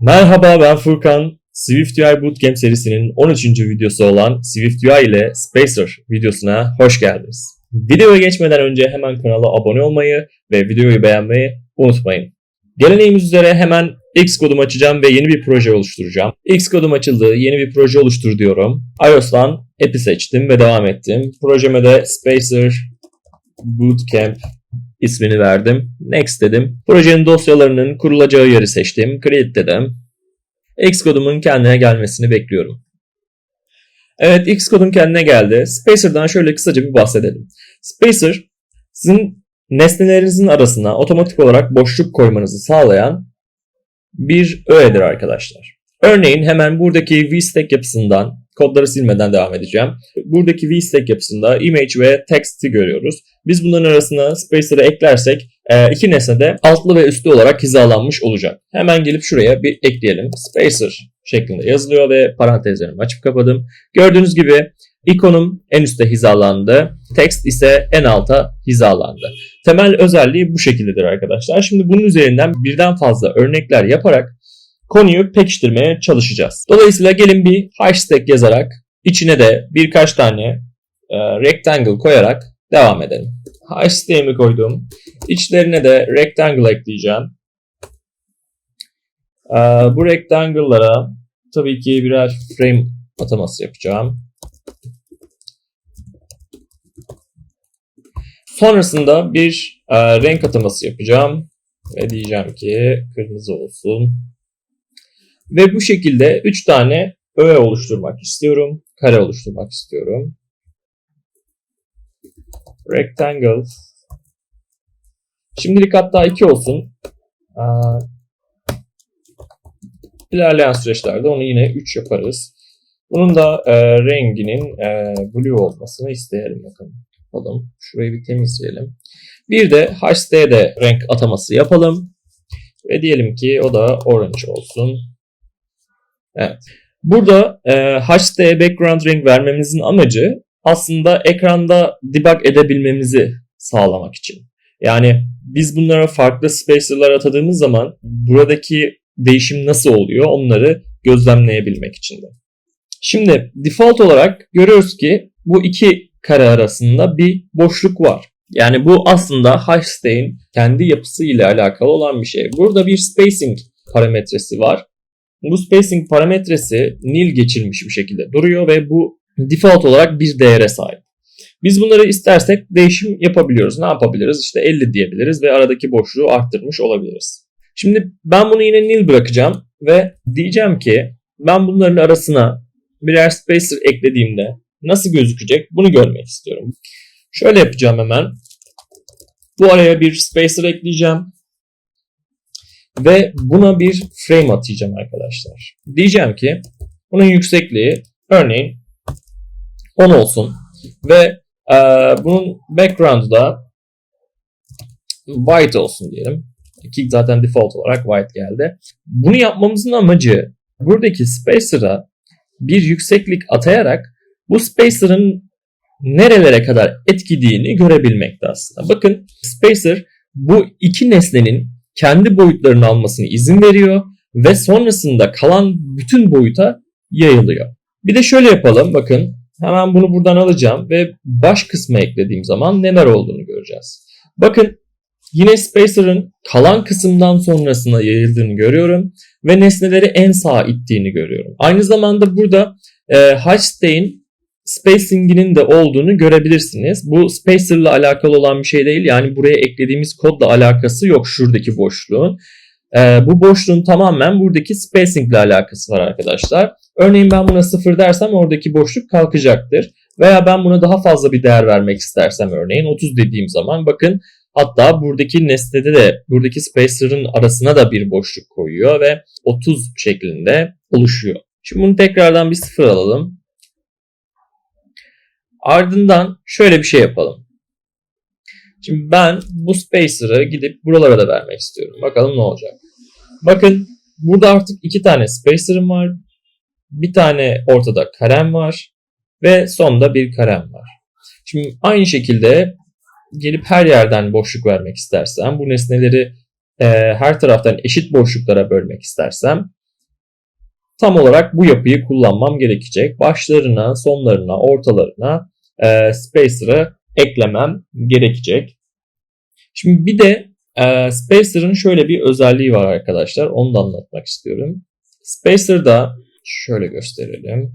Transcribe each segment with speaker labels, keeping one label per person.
Speaker 1: Merhaba ben Furkan. SwiftUI Bootcamp serisinin 13. videosu olan SwiftUI ile Spacer videosuna hoş geldiniz. Videoya geçmeden önce hemen kanala abone olmayı ve videoyu beğenmeyi unutmayın. Geleneğimiz üzere hemen Xcode'umu açacağım ve yeni bir proje oluşturacağım. Xcode'um açıldı, yeni bir proje oluştur diyorum. iOS'tan app'i seçtim ve devam ettim. Projeme de Spacer Bootcamp ismini verdim. Next dedim. Projenin dosyalarının kurulacağı yeri seçtim. Create dedim. Xcode'umun kendine gelmesini bekliyorum. Evet Xcode'um kendine geldi. Spacer'dan şöyle kısaca bir bahsedelim. Spacer sizin nesnelerinizin arasına otomatik olarak boşluk koymanızı sağlayan bir öğedir arkadaşlar. Örneğin hemen buradaki VStack yapısından kodları silmeden devam edeceğim. Buradaki VStack yapısında image ve text'i görüyoruz. Biz bunların arasına spacer'ı eklersek e, iki nesne de altlı ve üstlü olarak hizalanmış olacak. Hemen gelip şuraya bir ekleyelim. Spacer şeklinde yazılıyor ve parantezlerimi açıp kapadım. Gördüğünüz gibi ikonum en üstte hizalandı. Text ise en alta hizalandı. Temel özelliği bu şekildedir arkadaşlar. Şimdi bunun üzerinden birden fazla örnekler yaparak konuyu pekiştirmeye çalışacağız. Dolayısıyla gelin bir hashtag yazarak içine de birkaç tane e, rectangle koyarak devam edelim. Hashtag'imi koydum. İçlerine de rectangle ekleyeceğim. E, bu rectangle'lara tabii ki birer frame ataması yapacağım. Sonrasında bir e, renk ataması yapacağım. Ve diyeceğim ki kırmızı olsun. Ve bu şekilde 3 tane öğe oluşturmak istiyorum. Kare oluşturmak istiyorum. Rectangle. Şimdilik hatta 2 olsun. İlerleyen süreçlerde onu yine 3 yaparız. Bunun da e, renginin e, blue olmasını isteyelim bakalım. Yapalım. Şurayı bir temizleyelim. Bir de HD'de renk ataması yapalım. Ve diyelim ki o da orange olsun. Evet. Burada e, HD background renk vermemizin amacı aslında ekranda debug edebilmemizi sağlamak için. Yani biz bunlara farklı spacer'lar atadığımız zaman buradaki değişim nasıl oluyor onları gözlemleyebilmek için de. Şimdi default olarak görüyoruz ki bu iki kare arasında bir boşluk var. Yani bu aslında hashtagg'in kendi yapısı ile alakalı olan bir şey. Burada bir spacing parametresi var. Bu spacing parametresi nil geçilmiş bir şekilde duruyor ve bu default olarak bir değere sahip. Biz bunları istersek değişim yapabiliyoruz. Ne yapabiliriz? İşte 50 diyebiliriz ve aradaki boşluğu arttırmış olabiliriz. Şimdi ben bunu yine nil bırakacağım ve diyeceğim ki ben bunların arasına birer spacer eklediğimde nasıl gözükecek bunu görmek istiyorum. Şöyle yapacağım hemen. Bu araya bir spacer ekleyeceğim. Ve buna bir frame atayacağım arkadaşlar. Diyeceğim ki bunun yüksekliği örneğin 10 olsun. Ve e, bunun background'u da white olsun diyelim. Ki zaten default olarak white geldi. Bunu yapmamızın amacı buradaki spacer'a bir yükseklik atayarak bu spacer'ın nerelere kadar etkilediğini görebilmekte aslında. Bakın spacer bu iki nesnenin kendi boyutlarını almasını izin veriyor ve sonrasında kalan bütün boyuta yayılıyor. Bir de şöyle yapalım bakın hemen bunu buradan alacağım ve baş kısmı eklediğim zaman neler olduğunu göreceğiz. Bakın yine spacer'ın kalan kısımdan sonrasına yayıldığını görüyorum ve nesneleri en sağa ittiğini görüyorum. Aynı zamanda burada e, Hashstay'in spacing'inin de olduğunu görebilirsiniz. Bu spacer ile alakalı olan bir şey değil. Yani buraya eklediğimiz kodla alakası yok şuradaki boşluğun. Ee, bu boşluğun tamamen buradaki spacing ile alakası var arkadaşlar. Örneğin ben buna 0 dersem oradaki boşluk kalkacaktır. Veya ben buna daha fazla bir değer vermek istersem örneğin 30 dediğim zaman bakın hatta buradaki nesnede de buradaki spacer'ın arasına da bir boşluk koyuyor ve 30 şeklinde oluşuyor. Şimdi bunu tekrardan bir sıfır alalım. Ardından şöyle bir şey yapalım. Şimdi ben bu spacer'ı gidip buralara da vermek istiyorum. Bakalım ne olacak. Bakın burada artık iki tane spacer'ım var. Bir tane ortada karem var. Ve sonda bir karem var. Şimdi aynı şekilde gelip her yerden boşluk vermek istersem, bu nesneleri e, her taraftan eşit boşluklara bölmek istersem tam olarak bu yapıyı kullanmam gerekecek. Başlarına, sonlarına, ortalarına e, spacer'ı eklemem gerekecek. Şimdi bir de e, Spacer'ın şöyle bir özelliği var arkadaşlar. Onu da anlatmak istiyorum. Spacer'da şöyle gösterelim.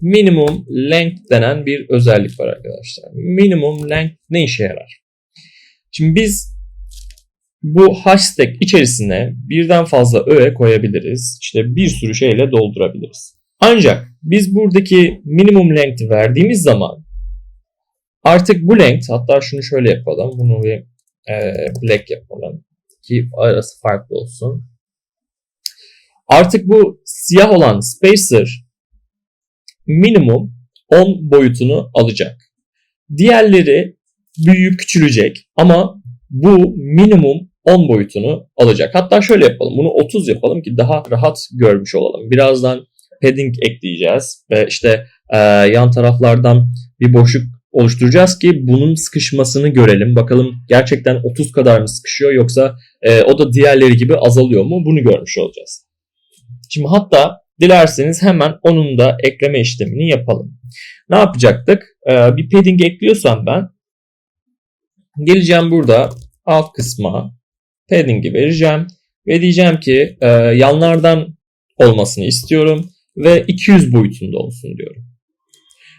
Speaker 1: Minimum length denen bir özellik var arkadaşlar. Minimum length ne işe yarar? Şimdi biz bu hashtag içerisine birden fazla öğe koyabiliriz. İşte bir sürü şeyle doldurabiliriz. Ancak biz buradaki minimum length verdiğimiz zaman artık bu length hatta şunu şöyle yapalım. Bunu bir e, black yapalım ki arası farklı olsun. Artık bu siyah olan spacer minimum 10 boyutunu alacak. Diğerleri büyüyüp küçülecek ama bu minimum 10 boyutunu alacak. Hatta şöyle yapalım. Bunu 30 yapalım ki daha rahat görmüş olalım. Birazdan padding ekleyeceğiz ve işte e, yan taraflardan bir boşluk oluşturacağız ki bunun sıkışmasını görelim. Bakalım gerçekten 30 kadar mı sıkışıyor yoksa e, o da diğerleri gibi azalıyor mu? Bunu görmüş olacağız. Şimdi hatta dilerseniz hemen onun da ekleme işlemini yapalım. Ne yapacaktık? E, bir padding ekliyorsam ben geleceğim burada alt kısma padding'i vereceğim ve diyeceğim ki e, yanlardan olmasını istiyorum ve 200 boyutunda olsun diyorum.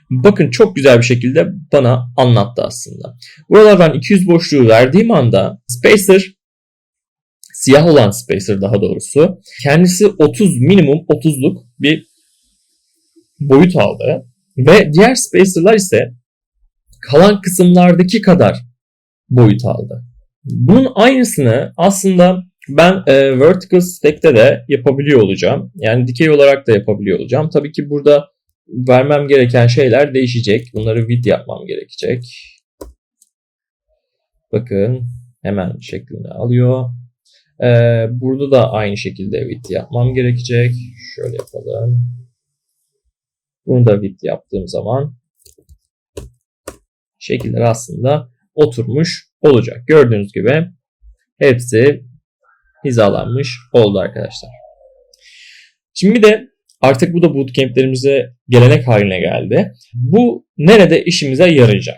Speaker 1: Bakın çok güzel bir şekilde bana anlattı aslında. Buralardan 200 boşluğu verdiğim anda Spacer siyah olan Spacer daha doğrusu kendisi 30 minimum 30'luk bir boyut aldı ve diğer Spacer'lar ise kalan kısımlardaki kadar boyut aldı. Bunun aynısını aslında ben e, vertical stack'te de yapabiliyor olacağım. Yani dikey olarak da yapabiliyor olacağım. Tabii ki burada vermem gereken şeyler değişecek. Bunları vid yapmam gerekecek. Bakın hemen şeklini alıyor. Ee, burada da aynı şekilde vid yapmam gerekecek. Şöyle yapalım. Bunu da vid yaptığım zaman şekiller aslında oturmuş olacak. Gördüğünüz gibi hepsi hizalanmış oldu arkadaşlar. Şimdi bir de artık bu da bootcamp'lerimize gelenek haline geldi. Bu nerede işimize yarayacak?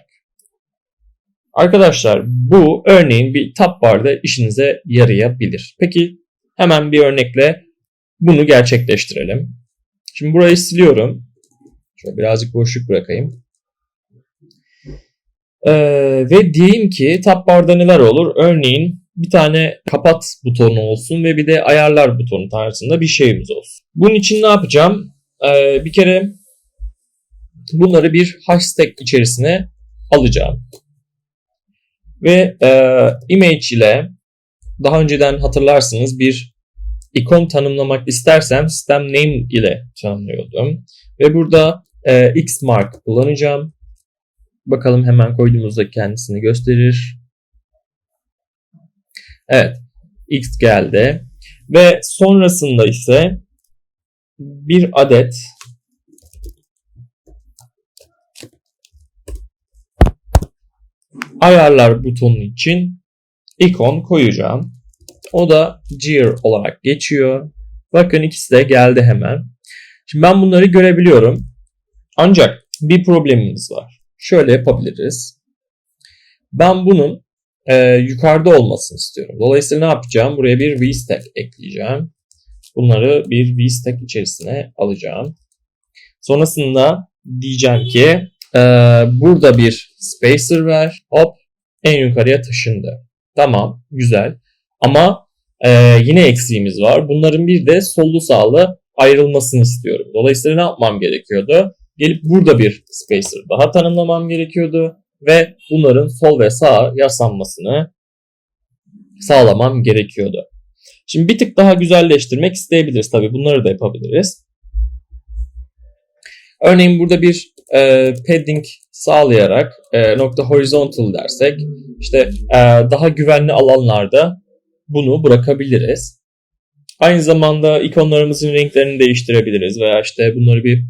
Speaker 1: Arkadaşlar bu örneğin bir tab barda işinize yarayabilir. Peki hemen bir örnekle bunu gerçekleştirelim. Şimdi burayı siliyorum. Şöyle birazcık boşluk bırakayım. Ee, ve diyeyim ki tab barda neler olur? Örneğin bir tane kapat butonu olsun ve bir de ayarlar butonu tarzında bir şeyimiz olsun. Bunun için ne yapacağım? Ee, bir kere bunları bir hashtag içerisine alacağım. Ve e, image ile daha önceden hatırlarsınız bir ikon tanımlamak istersem sistem name ile tanımlıyordum. Ve burada e, xmark kullanacağım. Bakalım hemen koyduğumuzda kendisini gösterir. Evet. X geldi. Ve sonrasında ise bir adet ayarlar butonu için ikon koyacağım. O da gear olarak geçiyor. Bakın ikisi de geldi hemen. Şimdi ben bunları görebiliyorum. Ancak bir problemimiz var. Şöyle yapabiliriz. Ben bunun e, yukarıda olmasını istiyorum. Dolayısıyla ne yapacağım? Buraya bir vstack ekleyeceğim. Bunları bir vstack içerisine alacağım. Sonrasında diyeceğim ki e, burada bir spacer ver. Hop en yukarıya taşındı. Tamam güzel. Ama e, yine eksiğimiz var. Bunların bir de sollu sağlı ayrılmasını istiyorum. Dolayısıyla ne yapmam gerekiyordu? Gelip burada bir spacer daha tanımlamam gerekiyordu ve bunların sol ve sağ yaslanmasını sağlamam gerekiyordu. Şimdi bir tık daha güzelleştirmek isteyebiliriz tabii. Bunları da yapabiliriz. Örneğin burada bir e, padding sağlayarak e, nokta horizontal dersek işte e, daha güvenli alanlarda bunu bırakabiliriz. Aynı zamanda ikonlarımızın renklerini değiştirebiliriz veya işte bunları bir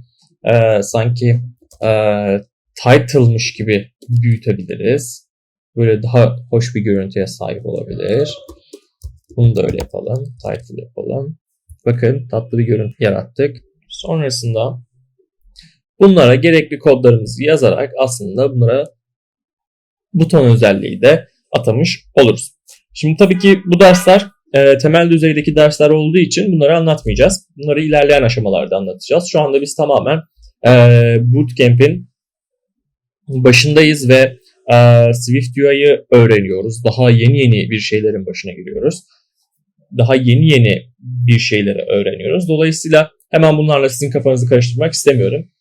Speaker 1: e, sanki e, title'mış gibi büyütebiliriz. Böyle daha hoş bir görüntüye sahip olabilir. Bunu da öyle yapalım. Title yapalım. Bakın tatlı bir görüntü yarattık. Sonrasında bunlara gerekli kodlarımızı yazarak aslında bunlara buton özelliği de atamış oluruz. Şimdi tabii ki bu dersler e, temel düzeydeki dersler olduğu için bunları anlatmayacağız. Bunları ilerleyen aşamalarda anlatacağız. Şu anda biz tamamen e, Bootcamp'in başındayız ve e, Swift UI'yı öğreniyoruz. Daha yeni yeni bir şeylerin başına giriyoruz. Daha yeni yeni bir şeyleri öğreniyoruz. Dolayısıyla hemen bunlarla sizin kafanızı karıştırmak istemiyorum.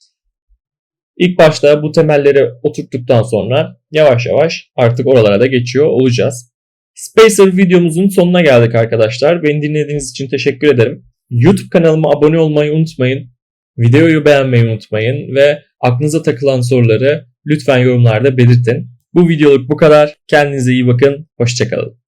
Speaker 1: İlk başta bu temelleri oturttuktan sonra yavaş yavaş artık oralara da geçiyor olacağız. Spacer videomuzun sonuna geldik arkadaşlar. Beni dinlediğiniz için teşekkür ederim. YouTube kanalıma abone olmayı unutmayın. Videoyu beğenmeyi unutmayın ve aklınıza takılan soruları lütfen yorumlarda belirtin. Bu videoluk bu kadar. Kendinize iyi bakın. Hoşçakalın.